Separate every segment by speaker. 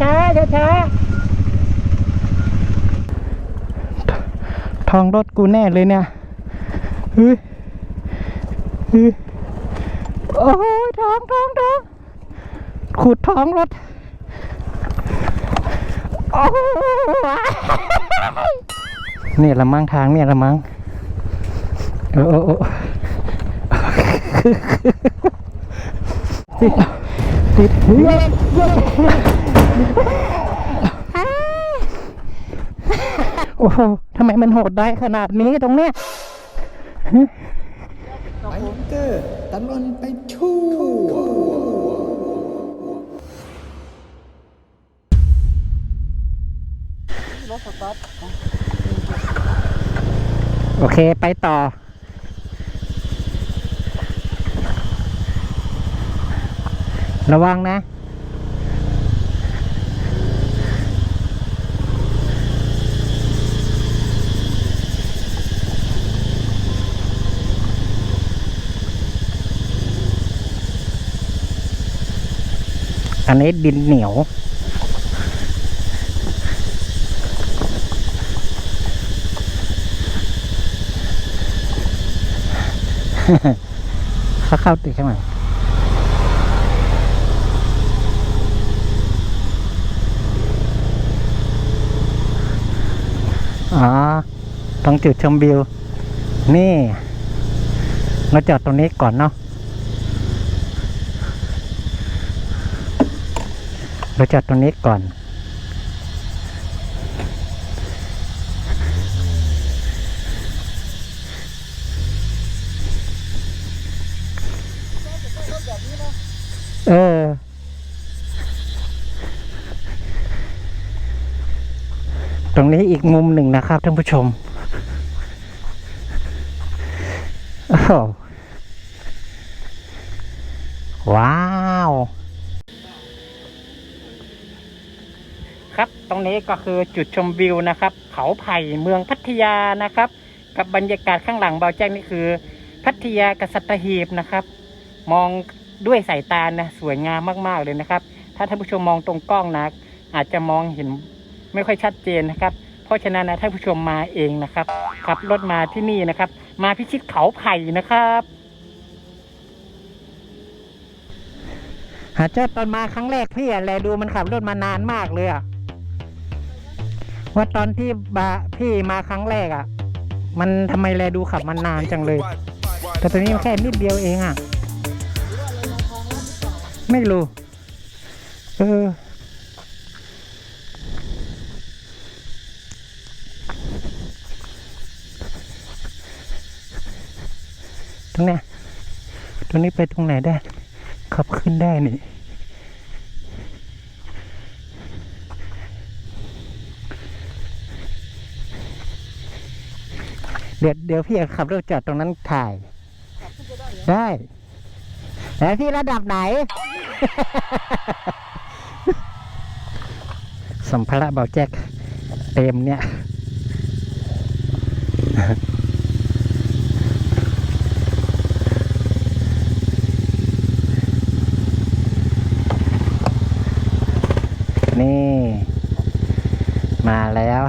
Speaker 1: ช้าช้าช้าช้าทองรถกูแน่เลยเนี่ยเฮ้ยเฮ้ยโอ้ยทองทองทองขุดทองรถ โอ้ยเนี่ยละมั้งทางเนี่ยละมั้งเออเออเออติดติดเฮ้ย โอ้โหทำไมมันโหดได้ขนาดนี้ตรงเนี้ย
Speaker 2: ไบเกอร์ตลอนไปทั่ว
Speaker 1: โอเคไปต่อ ระวังนะ อันนี้ดินเหนียว เขาเข้าติดข้างหลังอ๋อตรงจุดชมวิว นี่ เราจอดตรงนี้ก่อนเนาะ เราจอดตรงนี้ก่อน เออตรงนี้อีกมุมหนึ่งนะครับท่านผู้ชมอ้โหว้า ตรงนี้ก็คือจุดชมวิวนะครับ เขาไผ่เมืองพัทยานะครับ กับบรรยากาศข้างหลังเบาแจ้งนี่คือ พัทยากับสัตหีบนะครับ มองด้วยสายตานะสวยงามมากๆเลยนะครับ ถ้าท่านผู้ชมมองตรงกล้องนะอาจจะมองเห็นไม่ค่อยชัดเจนนะครับ เพราะฉะนั้นนะท่านผู้ชมมาเองนะครับขับรถมาที่นี่นะครับ มาพิชิตเขาไผ่นะครับหาเจ้าตอนมาครั้งแรกพี่อะไรดูมันขับรถมานานมากเลยอะ ว่าตอนที่บาพี่มาครั้งแรกอะมันทำไมแลดูขับมานนานจังเลย แต่ตอนนี้มันแค่นิดเดียวเองอะไม่รู้ เออตรงเนี้ยตรงนี้ไปตรงไหนได้ ขับขึ้นได้นี่ เดี๋ยวเดี๋ยวพี่ขับรถจอดตรงนั้นถ่ายได้แต่พี่ระดับไหน สัมภาระเบาแจ็คเต็มเนี่ย นี่ มาแล้ว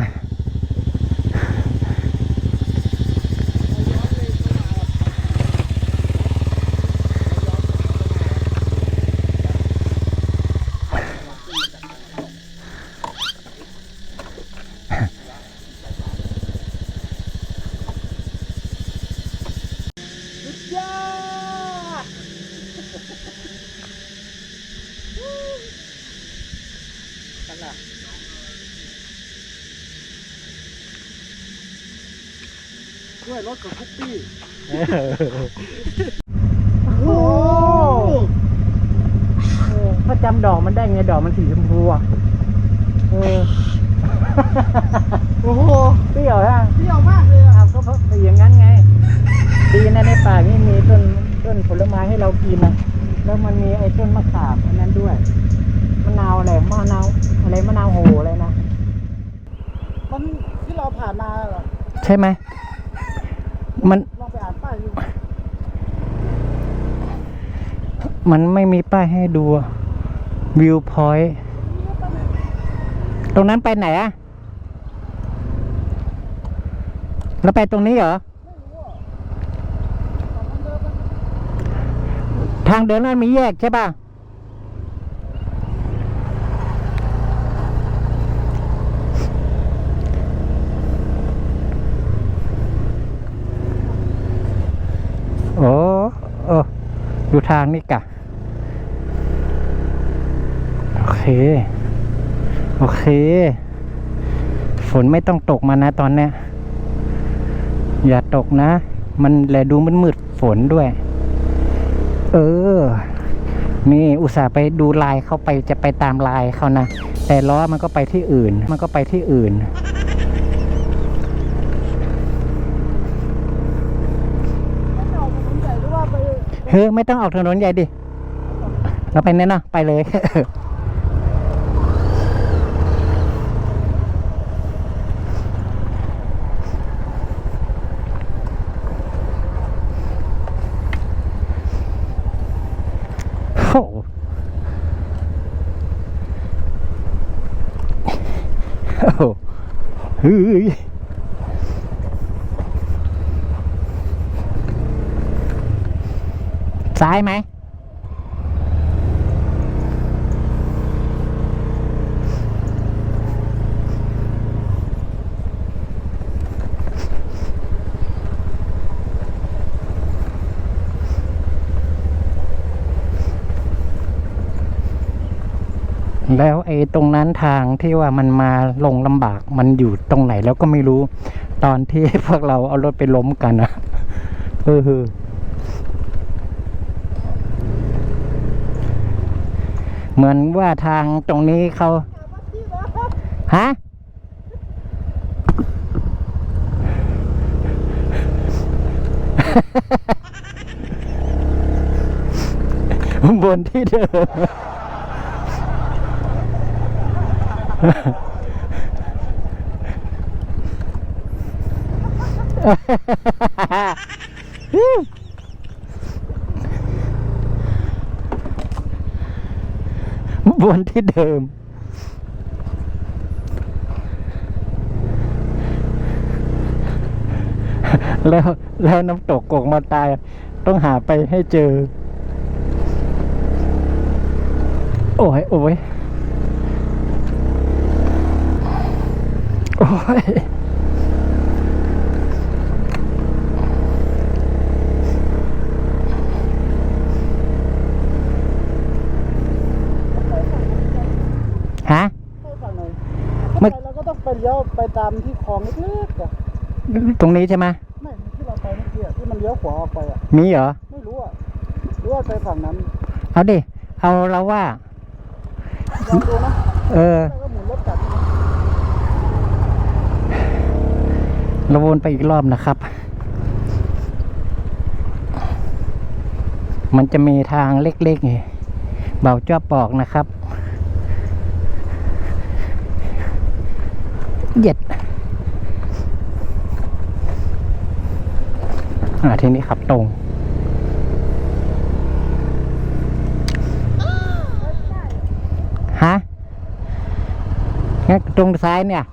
Speaker 2: ช่วยรถกับคุปปี้
Speaker 1: โอ้ถ้าจำดอกมันได้ไงดอกมันสีชมพูอะเออ
Speaker 2: โอ้โห
Speaker 1: เปรี้ยวฮะ
Speaker 2: เปรี้ยวมากเลยอะ
Speaker 1: อ้าวก็เพราะอย่างนั้นไง ดีนะในป่านี่มีต้นต้นผลไม้ให้เรากินนะแล้วมันมีไอ้ต้นมะขามอันนั้นด้วยมะนาวอะไรมะนาวอะไรมะนาวโหอะไรนะ
Speaker 2: มันที่เราผ่านมาเหรอ
Speaker 1: ใช่ไหมมัน
Speaker 2: ลองไปอ่านป้ายดู
Speaker 1: มันไม่มีป้ายให้ดูวิวพอยต์
Speaker 2: นี่ก็เป็น
Speaker 1: ตรงนั้นไปไหนอะแล้วไปตรงนี้เหรอ ทางเดินนั้นมีแยกใช่ป่ะโอ้เออดูทางนี่กะ โอเค โอเค ฝนไม่ต้องตกมานะตอนเนี้ย อย่าตกนะ มันแหละดูมันมืดๆฝนด้วย เออ นี่อุตส่าห์ไปดูลายเขาไปจะไปตามลายเขานะ แต่ล้อมันก็ไปที่อื่น มันก็ไปที่อื่น เฮ้ยไม่ต้องออกถนนใหญ่ดิ เราไปเนี่ยนะไปเลย โอ้โหโอ้โหเฮ้ยซ้ายไหม แล้วไอ้ตรงนั้นทางที่ว่ามันมาลงลำบากมันอยู่ตรงไหนแล้วก็ไม่รู้ตอนที่พวกเราเอารถไปล้มกันนะเออเหมือนว่าทางตรงนี้เขาฮะบนที่เดิม บนที่เดิม แล้วแล้วน้ำตกกกมาตาย ต้องหาไปให้เจอ โอ้ย โอ้ย โอ้ยฮะ
Speaker 2: ไปฝั่งไหน
Speaker 1: เมื่อ
Speaker 2: ไปเราก็ต้องไปเลี้ยวไปตามที่คลองเล็กๆอะ
Speaker 1: ตรงนี้ใช่ไหม
Speaker 2: ไม่ที่เราไปเมื่อกี้อะที่มันเลี้ยวขวาออกไปอะ
Speaker 1: มีเหรอ
Speaker 2: ไม่รู้อะหรือว่าไปฝั่งนั้น
Speaker 1: เอาดิ เอาเราว่า
Speaker 2: ลองดูนะ
Speaker 1: เออ
Speaker 2: แล้วก็หมุนรถกลับนะ
Speaker 1: เราวนไปอีกรอบนะครับ มันจะมีทางเล็กๆไงเบาจ้อบบอกนะครับเหย็ดอ่าทีนี้ขับตรงฮะงั้นตรงซ้ายเนี่ย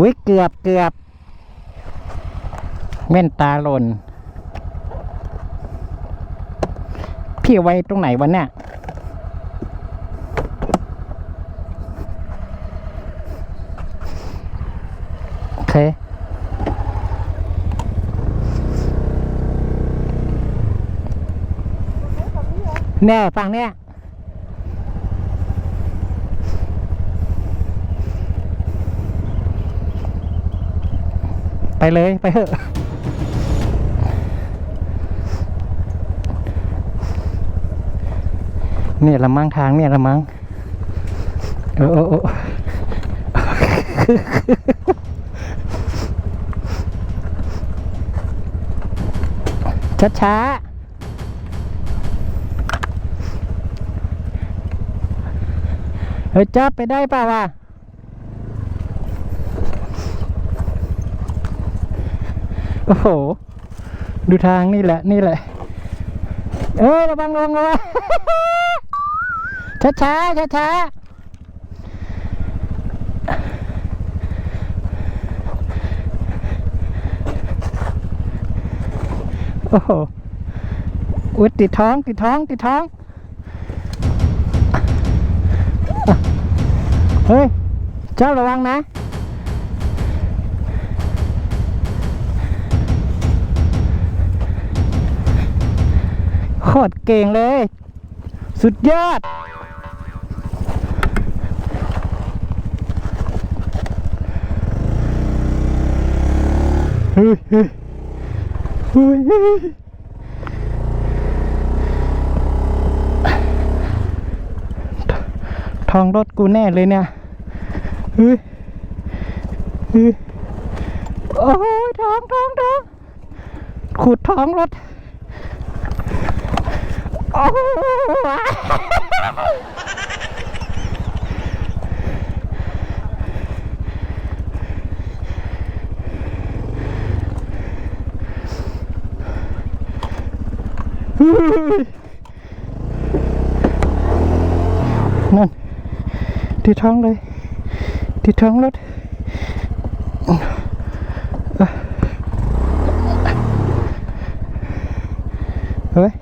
Speaker 1: วิเกือบเกือบแว่นตาหล่น พี่ไว้ตรงไหนวะเนี่ยโอเค แน่ฟังเนี่ยไปเลย ไปเถอะเนี่ยละมั้งทางเนี่ยละมั้งเออเออเออช้าช้า เฮ้ยจับไปได้ป่าวะโอ้โห ดูทางนี่แหละนี่แหละ เอ้ยระวังระวังระวังช้าช้าช้าช้าโอ้โหอุ๊ยติดท้องติดท้องติดท้อง เฮ้ย เจ้าระวังนะ โคตรเก่งเลย สุดยอด เฮ้ยเฮ้ยเฮ้ยทองรถกูแน่เลยเนี่ย โอ้ยท้องท้องท้องขุดท้องรถโอ้นั่นที่ท้องเลย ที่ท้องรถเฮ้ย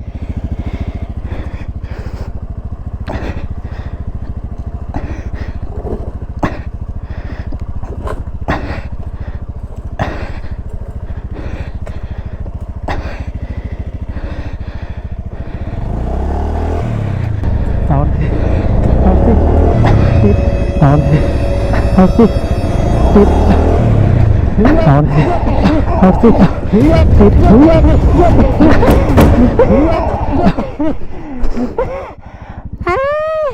Speaker 1: เอาสิเอาสิติดเอาสิ เอาสิติดเอาสิเอาสิติดอ้ย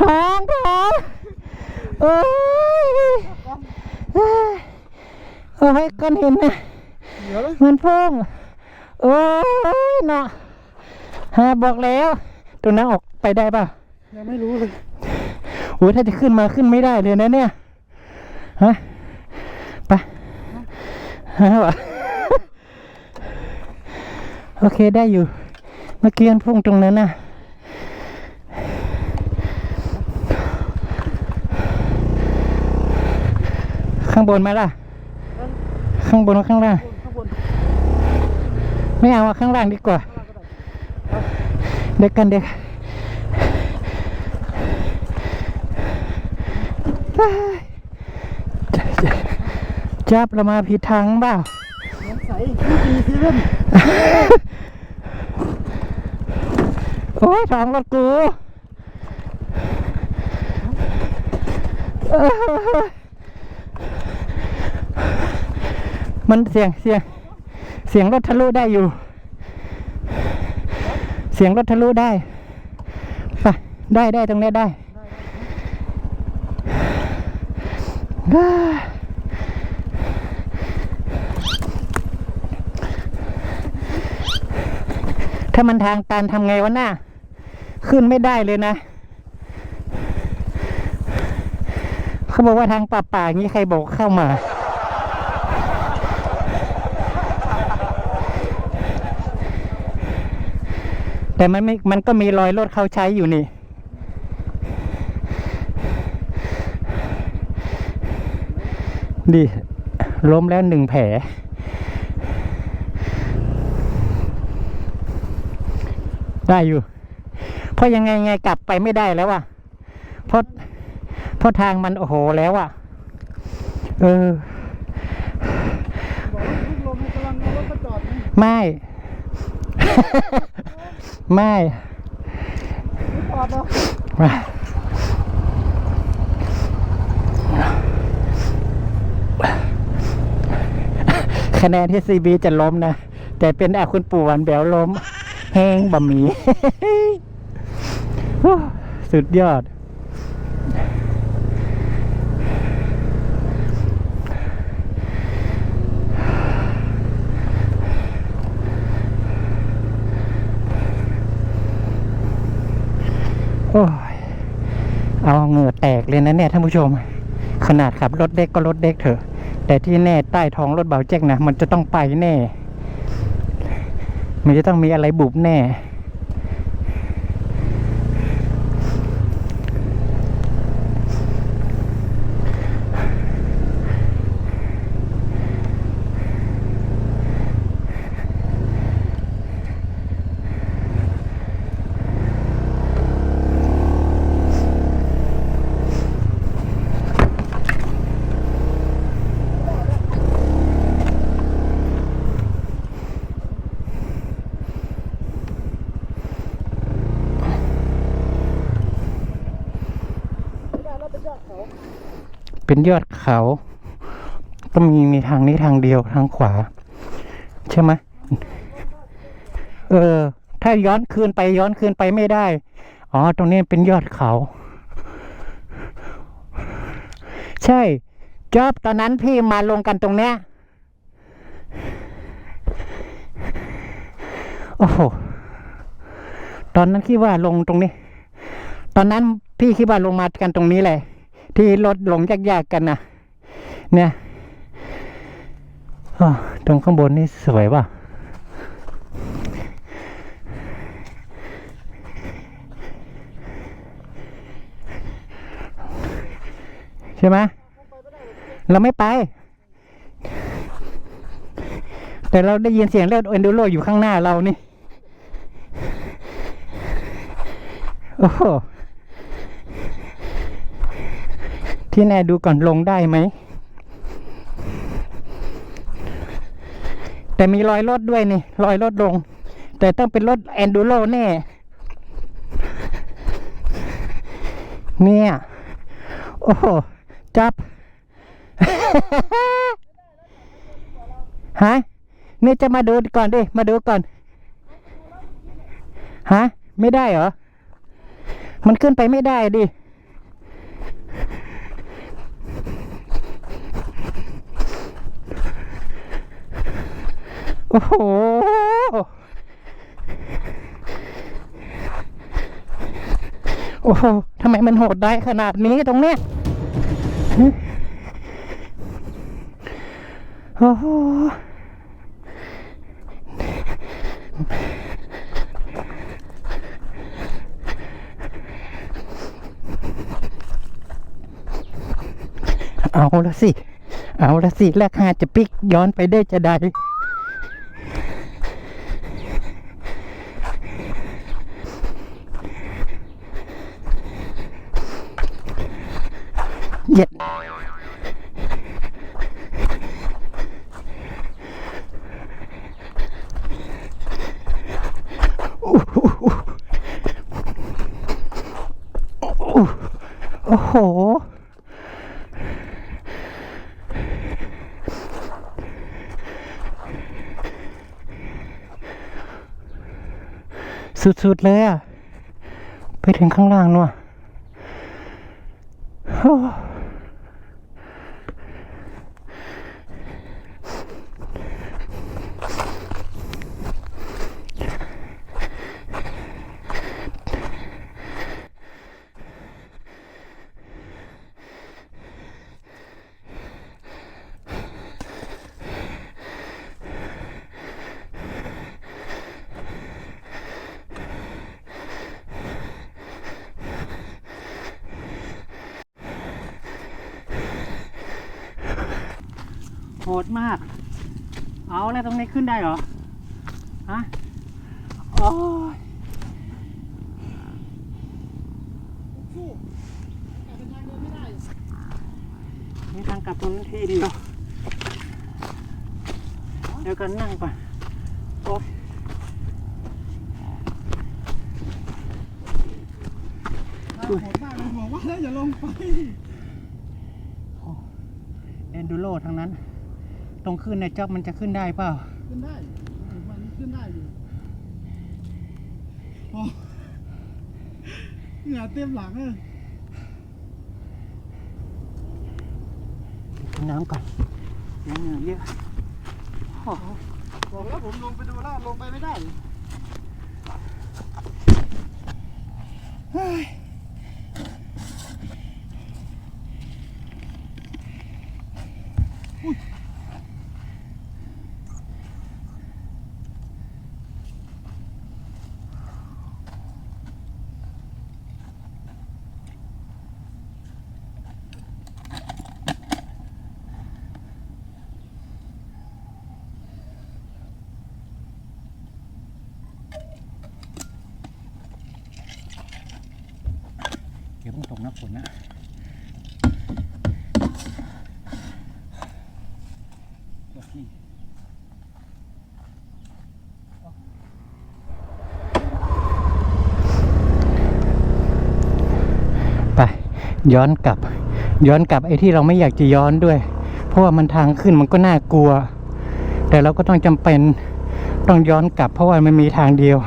Speaker 1: ท้องท้องโอ้ยโอ้ยก้อนหินนะ
Speaker 2: เดี๋ยวเลย
Speaker 1: มันพุ่งโอ้ยเนาะฮะบอกแล้วตรงนั้นออกไปได้ป่ะ
Speaker 2: ยังไม่รู้เลย
Speaker 1: โอ้ยถ้าจะขึ้นมาขึ้นไม่ได้เลยนะเนี่ยฮะไปฮะวะโอเคได้อยู่ เมื่อกี้มันพุ่งตรงนั้นนะข้างบนไหมล่ะ ข้างบนหรือข้างล่าง ไม่เอาข้างล่างดีกว่า เด็กกันเด็ก จับเรามาผิดทางเปล่า
Speaker 2: น้ำใสที่ดีซีเว่น
Speaker 1: โอ้ยทางรถกูมันเสียงเสียง เสียงรถทะลุได้อยู่ เสียงรถทะลุได้ ไป ได้ได้ตรงนี้ได้ได้ ถ้ามันทางตันทำไงวะหน้า ขึ้นไม่ได้เลยนะ เขาบอกว่าทางป่าป่าๆอย่างนี้ใครบอกเข้ามา แต่มันไม่มันก็มีรอยรถเขาใช้อยู่นี่ ดีล้มแล้วหนึ่งแผล ได้อยู่ เพราะยังไงไงกลับไปไม่ได้แล้วอะเพราะเพราะทางมันโอ้โหแล้วอะเออ
Speaker 2: บอกว่าทุกลมกำลังเอารถมาจอดนี่
Speaker 1: ไม่ ไม่
Speaker 2: ไม่จอดเหรอ
Speaker 1: คะแนนที่ซีบีจะล้มนะ แต่เป็นอาคุณปู่วันแบวล้ม แห้งบะหมี่สุดยอด โอ้ย เอาเหงื่อแตกเลยนะเนี่ยท่านผู้ชม ขนาดขับรถเด็กก็รถเด็กเถอะ แต่ที่แน่ใต้ท้องรถเบาแจ็คนะมันจะต้องไปแน่ มันจะต้องมีอะไรบุบแน่ เป็นยอดเขาต้องมีมีทางนี้ทางเดียวทางขวา ใช่ไหมเออ ถ้าย้อนคืนไปย้อนคืนไปไม่ได้ อ๋อ ตรงนี้เป็นยอดเขา ใช่จอบตอนนั้นพี่มาลงกันตรงเนี้ยโอ้โหตอนนั้นคิดว่าลงตรงนี้ ตอนนั้นพี่คิดว่าลงมากันตรงนี้แหละ ที่รถลงยากๆกันนะเนี่ยตรงข้างบนนี่สวยว่ะใช่ไหมเราไม่ไป แต่เราได้ยินเสียงเลือดเอนดูโรอยู่ข้างหน้าเรานี่ โอ้โห ที่แน่ดูก่อนลงได้ไหม แต่มีรอยรถด้วยนี่รอยรถลง แต่ต้องเป็นรถแอนดูโรแน่ เนี่ย โอ้โห จับ ฮะ นี่จะมาดูก่อนดิ มาดูก่อน ฮะ ไม่ได้เหรอ มันขึ้นไปไม่ได้ดิ โอ้โห โอ้โห ทำไมมันโหดได้ขนาดนี้ตรงเนี้ยโอ้โหเอาละสิ เอาละสิแรกหาจะปิกย้อนไปได้จะได้ เย็ดโอ้โหสุดๆเลยอะ ไปถึงข้างล่างนู่น ดมาก เอาแล้วตรงนี้ขึ้นได้เหรอ ฮะ โอ้ยนี่ทางกลับตรงนั้นทีเดียว เดี๋ยวกันนั่งก่อน โอ้ย
Speaker 2: โหดมากเลยบอกว่าแล้วอย่าลงไป
Speaker 1: เอนดูโรทางนั้น ตรงขึ้นในจ็อบมันจะขึ้นได้เปล่า
Speaker 2: ขึ้นได้ มันขึ้นได้อยู่โอ้เหงื่อเต็มหลังเลย
Speaker 1: กินน้ำก่อนยังเหงื่อเยอะโอ้โห
Speaker 2: บอกแล้วผมลงไปดูแล้วลงไปไม่ได้เฮ้ย
Speaker 1: เดี๋ยวเพิ่งตกนะฝนนะ โอเคไปย้อนกลับ ย้อนกลับไอ้ที่เราไม่อยากจะย้อนด้วย เพราะว่ามันทางขึ้นมันก็น่ากลัว แต่เราก็ต้องจำเป็นต้องย้อนกลับ เพราะว่ามันมีทางเดียว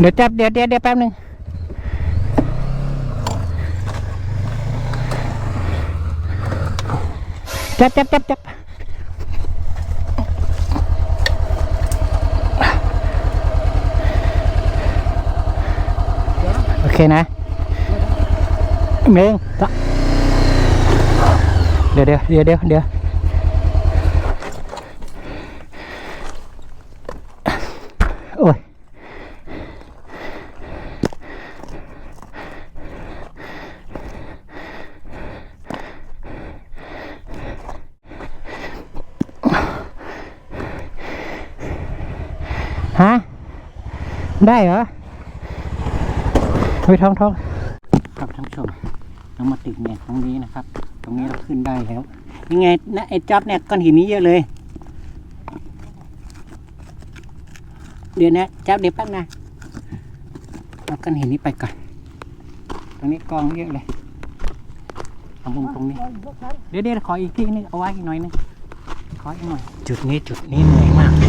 Speaker 1: เดี๋ยวจับเดี๋ยวเดี๋ยวเดี๋ยวแป๊บหนึ่งจับจับจับจับโอเคนะหนึ่งเดี๋ยวเดี๋ยวเดี๋ยวเดี๋ยวเดี๋ยวโอ้ยฮะ ได้เหรอไปท้องท้องครับท่านผู้ชมเรามาติดเนี่ยตรงนี้นะครับ ตรงนี้เราขึ้นได้แล้วยังไงนะไอ้จ็อบเนี่ยก้อนหินนี้เยอะเลย เดี๋ยวนะจ็อบเดี๋ยวแป๊บนะเอาก้อนหินนี้ไปก่อนตรงนี้กองเยอะเลยเอามุมตรงนี้ เดี๋ยวเดี๋ยวขออีกที่นึงเอาไว้อีกหน่อยนึงขออีกหน่อย จุดนี้จุดนี้เหนื่อยมาก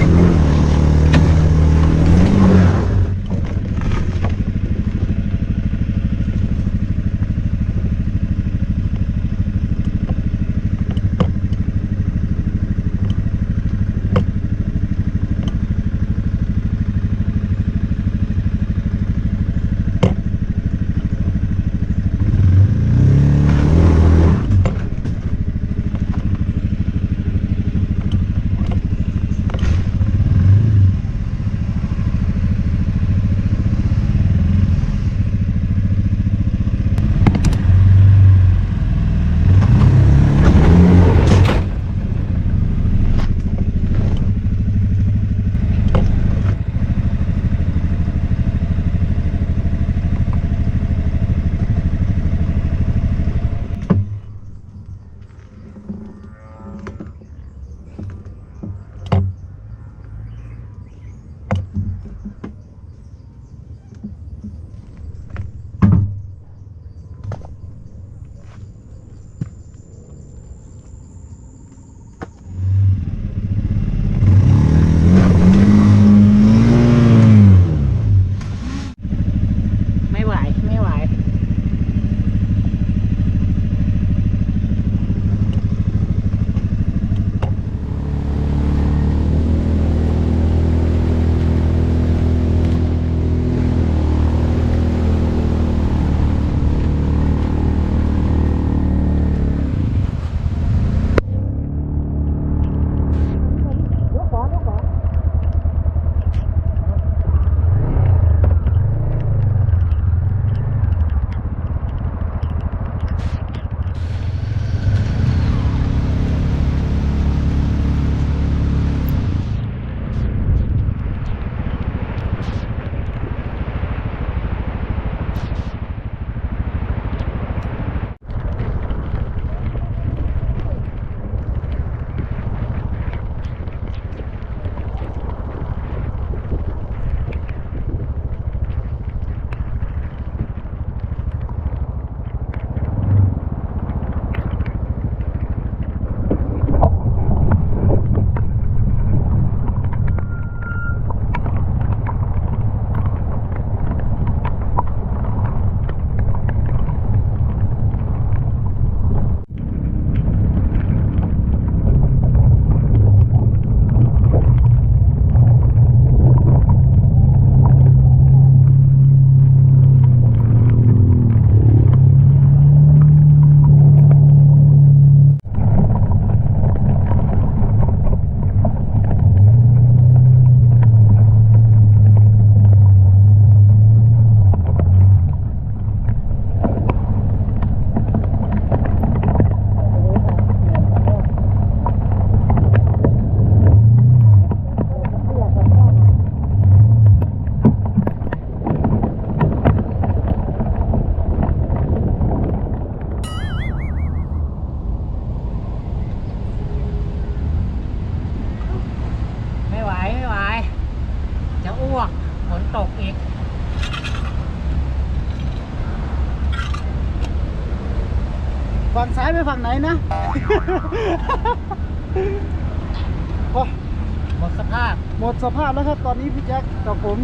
Speaker 2: ภาพแล้วครับ ตอนนี้พี่แจ็คกับผม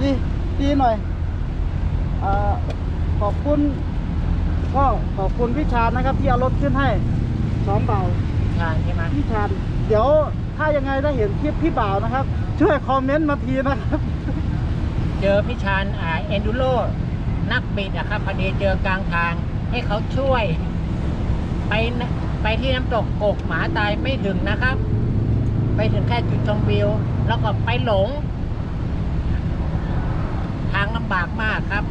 Speaker 2: ดีดีหน่อยอาขอบคุณก็ขอบคุณพี่ชาญนะครับ ที่เอารถขึ้นให้สองเบา
Speaker 1: ชานใช่ไหม
Speaker 2: พี่ชาญเดี๋ยวถ้ายังไงถ้าเห็นคลิปพี่บ่าวนะครับ ช่วยคอมเมนต์มาทีนะครับ
Speaker 1: เจอพี่ชานอ่าเอนดูโรนักบิดอะครับพอดีเจอกลางทางให้เขาช่วย ไปนะไปที่น้ำตกกกหมาตายไม่ถึงนะครับ ไปถึงแค่จุดชมวิว แล้วก็ไปหลง ทางลำบากมากครับ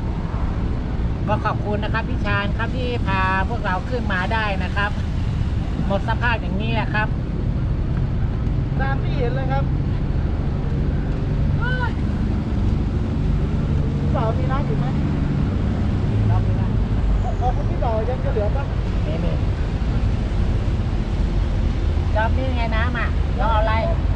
Speaker 1: ก็ขอบคุณนะครับพี่ชานครับที่พาพวกเราขึ้นมาได้นะครับ หมดสภาพอย่างนี้แหละครับ
Speaker 2: ตามที่เห็นเลยครับพี่บ่าวมีน้ำอยู่ไหม
Speaker 1: รอบนี้นะ
Speaker 2: ขอบคุณพี่บ่าวยังจะเหลือปะ
Speaker 1: นี่นี่รอบนี้ไงน้ำอะรออะไร
Speaker 2: เ